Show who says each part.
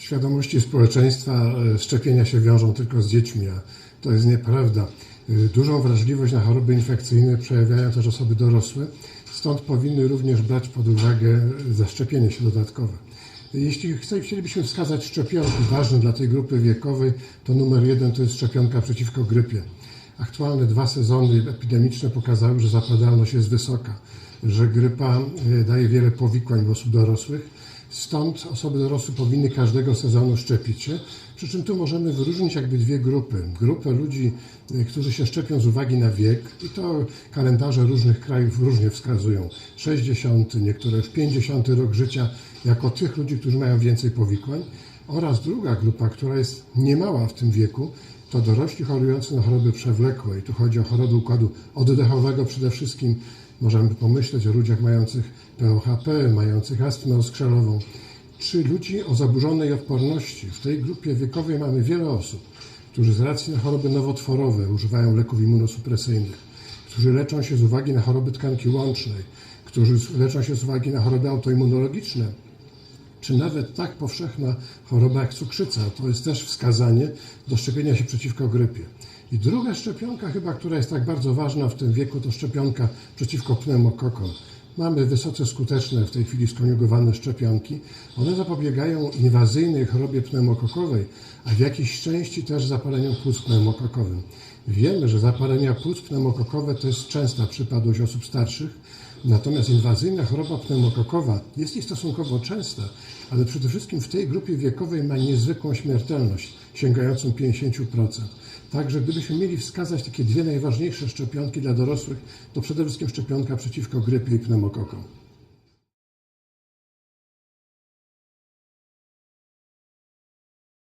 Speaker 1: W świadomości społeczeństwa e, szczepienia się wiążą tylko z dziećmi, a to jest nieprawda. E, Dużą wrażliwość na choroby infekcyjne przejawiają też osoby dorosłe, stąd powinny również brać pod uwagę e, zaszczepienie się dodatkowe. Jeśli chcielibyśmy wskazać szczepionki ważne dla tej grupy wiekowej, to numer jeden to jest szczepionka przeciwko grypie. Aktualne dwa sezony epidemiczne pokazały, że zapadalność jest wysoka, że grypa daje wiele powikłań u osób dorosłych. Stąd osoby dorosłe powinny każdego sezonu szczepić się. Przy czym tu możemy wyróżnić jakby dwie grupy. Grupę ludzi, e, którzy się szczepią z uwagi na wiek i to kalendarze różnych krajów różnie wskazują. 60, niektóre już 50 rok życia jako tych ludzi, którzy mają więcej powikłań. Oraz druga grupa, która jest niemała w tym wieku, to dorośli chorujący na choroby przewlekłe. I tu chodzi o choroby układu oddechowego przede wszystkim. Możemy pomyśleć o ludziach mających POHP, mających astmę oskrzelową, czy ludzi o zaburzonej odporności. W tej grupie wiekowej mamy wiele osób, którzy z racji na choroby nowotworowe używają leków immunosupresyjnych, którzy leczą się z uwagi na choroby tkanki łącznej, którzy leczą się z uwagi na choroby autoimmunologiczne, czy nawet tak powszechna choroba jak cukrzyca. To jest też wskazanie do szczepienia się przeciwko grypie. I druga szczepionka chyba, która jest tak bardzo ważna w tym wieku, to szczepionka przeciwko pneumokokom. Mamy wysoce skuteczne w tej chwili skoniugowane szczepionki. One zapobiegają inwazyjnej chorobie pneumokokowej, a w jakiejś części też zapaleniom płuc pneumokokowym. Wiemy, że zapalenia płuc pneumokokowe to jest częsta przypadłość osób starszych, natomiast inwazyjna choroba pneumokokowa jest i stosunkowo częsta, ale przede wszystkim w tej grupie wiekowej ma niezwykłą śmiertelność, sięgającą 50%. Także gdybyśmy mieli wskazać takie dwie najważniejsze szczepionki dla dorosłych, to przede wszystkim szczepionka przeciwko grypie i pneumokokom.